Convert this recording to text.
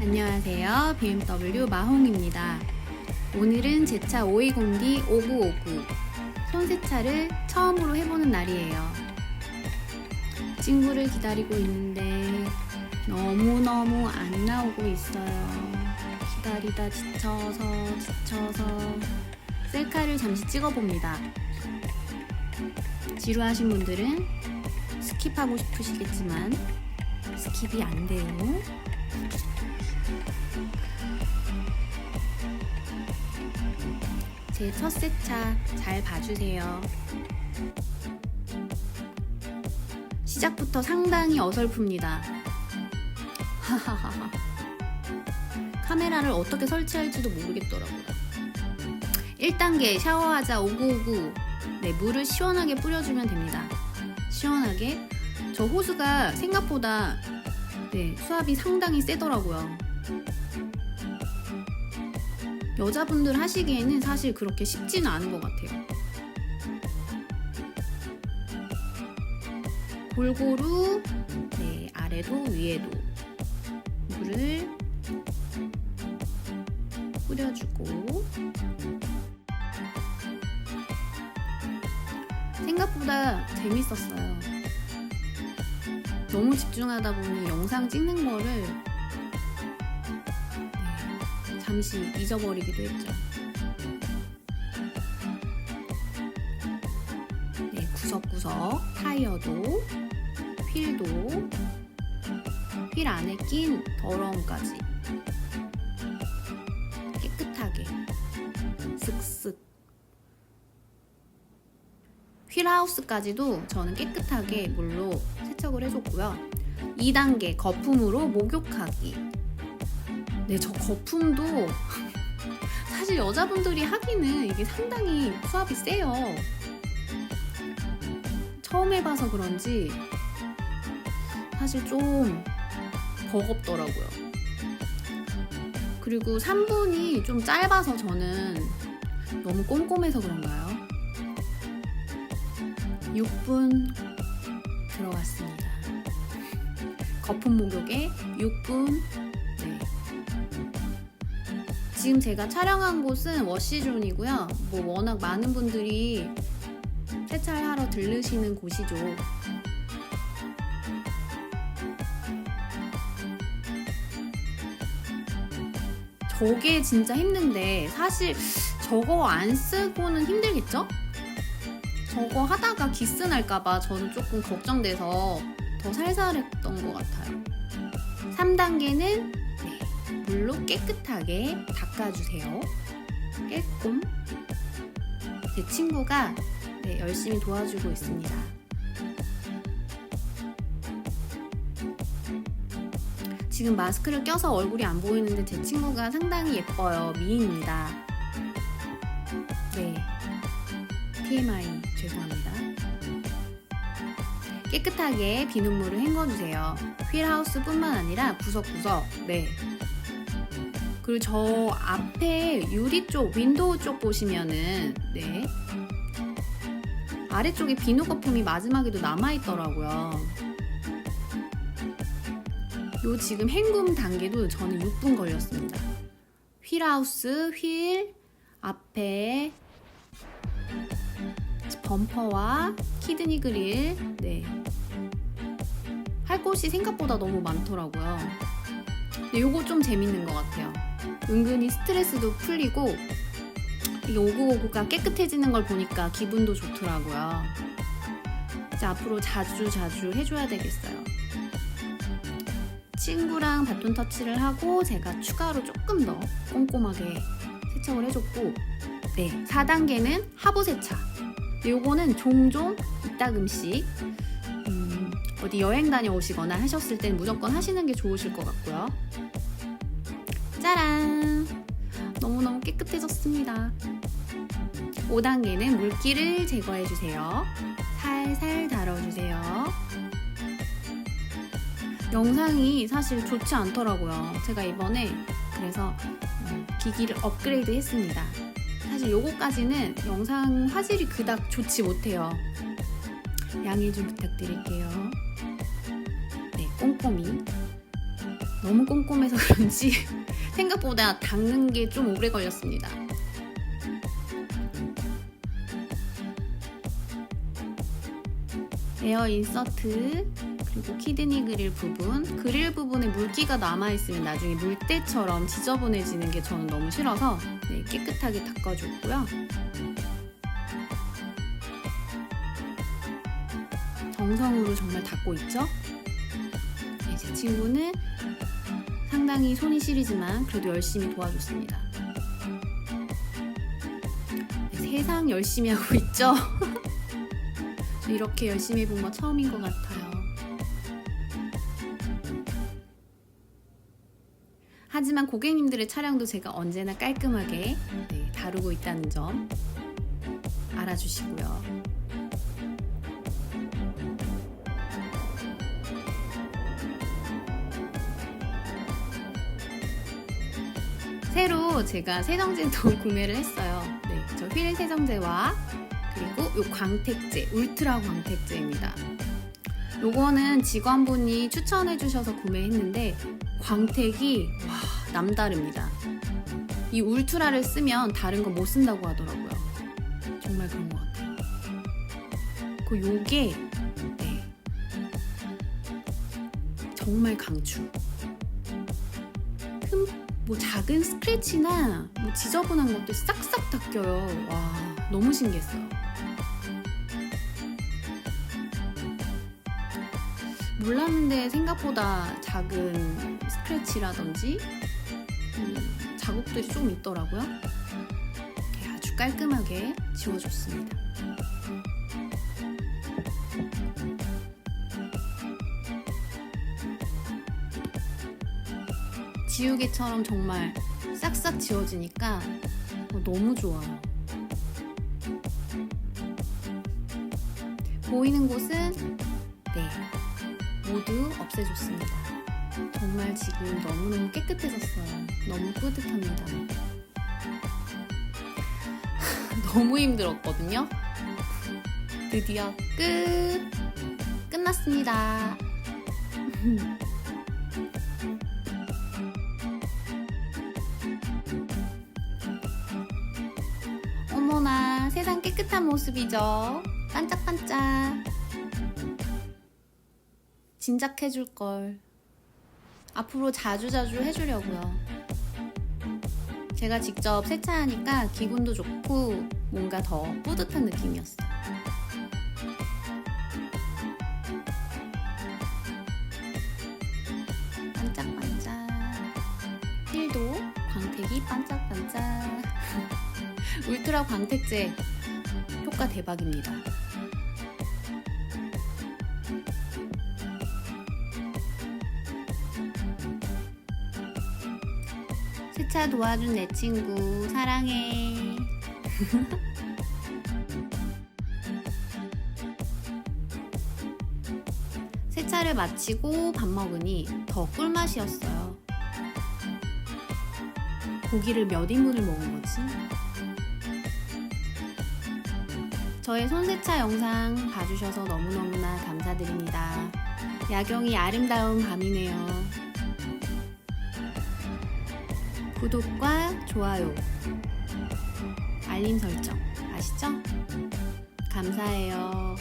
안녕하세요. BMW 마홍입니다. 오늘은 제 차 520D 5959 손세차를 처음으로 해보는 날이에요. 친구를 기다리고 있는데 너무너무 안 나오고 있어요. 기다리다 지쳐서 지쳐서 셀카를 잠시 찍어봅니다. 지루하신 분들은 스킵하고 싶으시겠지만 스킵이 안 돼요. 제 첫 세차 잘 봐주세요. 시작부터 상당히 어설픕니다. 하하하하. 카메라를 어떻게 설치할지도 모르겠더라고요. 1단계 샤워하자 5959. 네, 물을 시원하게 뿌려주면 됩니다. 시원하게. 저 호수가 생각보다 네, 수압이 상당히 세더라고요. 여자분들 하시기에는 사실 그렇게 쉽지는 않은 것 같아요. 골고루 네, 아래도 위에도 물을 뿌려주고 생각보다 재밌었어요. 너무 집중하다 보니 영상 찍는 거를 네, 잠시 잊어버리기도 했죠. 네, 구석구석 타이어도 휠도 휠 안에 낀 더러움까지 깨끗하게 슥슥 휠하우스까지도 저는 깨끗하게 물로 세척을 해줬고요. 2단계 거품으로 목욕하기. 네, 저 거품도 사실 여자분들이 하기는 이게 상당히 수압이 세요. 처음 해봐서 그런지 사실 좀 버겁더라고요. 그리고 3분이 좀 짧아서 저는 너무 꼼꼼해서 그런가요? 6분 들어갔습니다. 거품 목욕에 6분. 네. 지금 제가 촬영한 곳은 워시존이고요. 뭐 워낙 많은 분들이 세차를 하러 들르시는 곳이죠. 저게 진짜 힘든데 사실 저거 안 쓰고는 힘들겠죠? 저거 하다가 기스 날까봐 저는 조금 걱정돼서 더 살살했던 것 같아요. 3단계는 네, 물로 깨끗하게 닦아주세요. 깨꼼. 제 친구가 네, 열심히 도와주고 있습니다. 지금 마스크를 껴서 얼굴이 안 보이는데 제 친구가 상당히 예뻐요. 미인입니다. 네. TMI 죄송합니다. 깨끗하게 비눗물을 헹궈주세요. 휠하우스뿐만 아니라 구석구석. 네. 그리고 저 앞에 유리 쪽, 윈도우 쪽 보시면은 네. 아래쪽에 비누 거품이 마지막에도 남아 있더라고요. 요 지금 헹굼 단계도 저는 6분 걸렸습니다. 휠하우스, 휠, 앞에 범퍼와 키드니 그릴, 네. 할 곳이 생각보다 너무 많더라고요. 근데 요거 좀 재밌는 것 같아요. 은근히 스트레스도 풀리고, 이게 5959가 깨끗해지는 걸 보니까 기분도 좋더라고요. 이제 앞으로 자주 자주 해줘야 되겠어요. 친구랑 바톤 터치를 하고 제가 추가로 조금 더 꼼꼼하게 세척을 해줬고, 네, 4단계는 하부 세차. 요거는 종종 이따금씩 음, 어디 여행 다녀오시거나 하셨을 땐 무조건 하시는 게 좋으실 것 같고요. 짜란! 너무너무 깨끗해졌습니다. 5단계는 물기를 제거해주세요. 살살 달아주세요. 영상이 사실 좋지 않더라고요. 제가 이번에 그래서 음, 기기를 업그레이드 했습니다. 사실 요거까지는 영상 화질이 그닥 좋지 못해요. 양해 좀 부탁드릴게요. 네, 꼼꼼히 너무 꼼꼼해서 그런지 생각보다 닦는 게 좀 오래 걸렸습니다. 에어 인서트 그리고 키드니 그릴 부분. 그릴 부분에 물기가 남아있으면 나중에 물때처럼 지저분해지는 게 저는 너무 싫어서 네, 깨끗하게 닦아줬고요. 정성으로 정말 닦고 있죠? 네, 제 친구는 상당히 손이 시리지만 그래도 열심히 도와줬습니다 네, 세상 열심히 하고 있죠 저 이렇게 열심히 해본 거 처음인 것 같아요. 하지만 고객님들의 차량도 제가 언제나 깔끔하게 네, 다루고 있다는 점 알아주시고요. 새로 제가 세정제도 구매를 했어요. 네, 저 휠 세정제와 그리고 요 광택제, 울트라 광택제입니다. 요거는 직원분이 추천해 주셔서 구매했는데 광택이 와 남다릅니다. 이 울트라를 쓰면 다른 거 못 쓴다고 하더라고요. 정말 그런 것 같아요. 그 요게 네. 정말 강추. 흠, 뭐 작은 스크래치나 뭐 지저분한 것도 싹싹 닦여요. 와 너무 신기했어요. 몰랐는데 생각보다 작은 스크래치라든지 음, 자국들이 좀 있더라고요. 아주 깔끔하게 지워줬습니다. 지우개처럼 정말 싹싹 지워지니까 어, 너무 좋아요. 보이는 곳은 네 모두 없애줬습니다. 정말 지금 너무너무 깨끗해졌어요. 너무 뿌듯합니다. 너무 힘들었거든요. 드디어 끝! 끝났습니다. 깨끗한 모습이죠. 반짝반짝. 진작 해줄 걸. 앞으로 자주자주 해주려고요. 제가 직접 세차하니까 기분도 좋고 뭔가 더 뿌듯한 느낌이었어요. 반짝반짝. 힐도 광택이 반짝반짝. 울트라 광택제 효과 대박입니다. 세차 도와준 내 친구 사랑해. 세차를 마치고 밥 먹으니 더 꿀맛이었어요. 고기를 몇 인분을 먹은 거지? 저의 손세차 영상 봐주셔서 너무너무나 감사드립니다. 야경이 아름다운 밤이네요. 구독과 좋아요, 알림 설정 아시죠? 감사해요.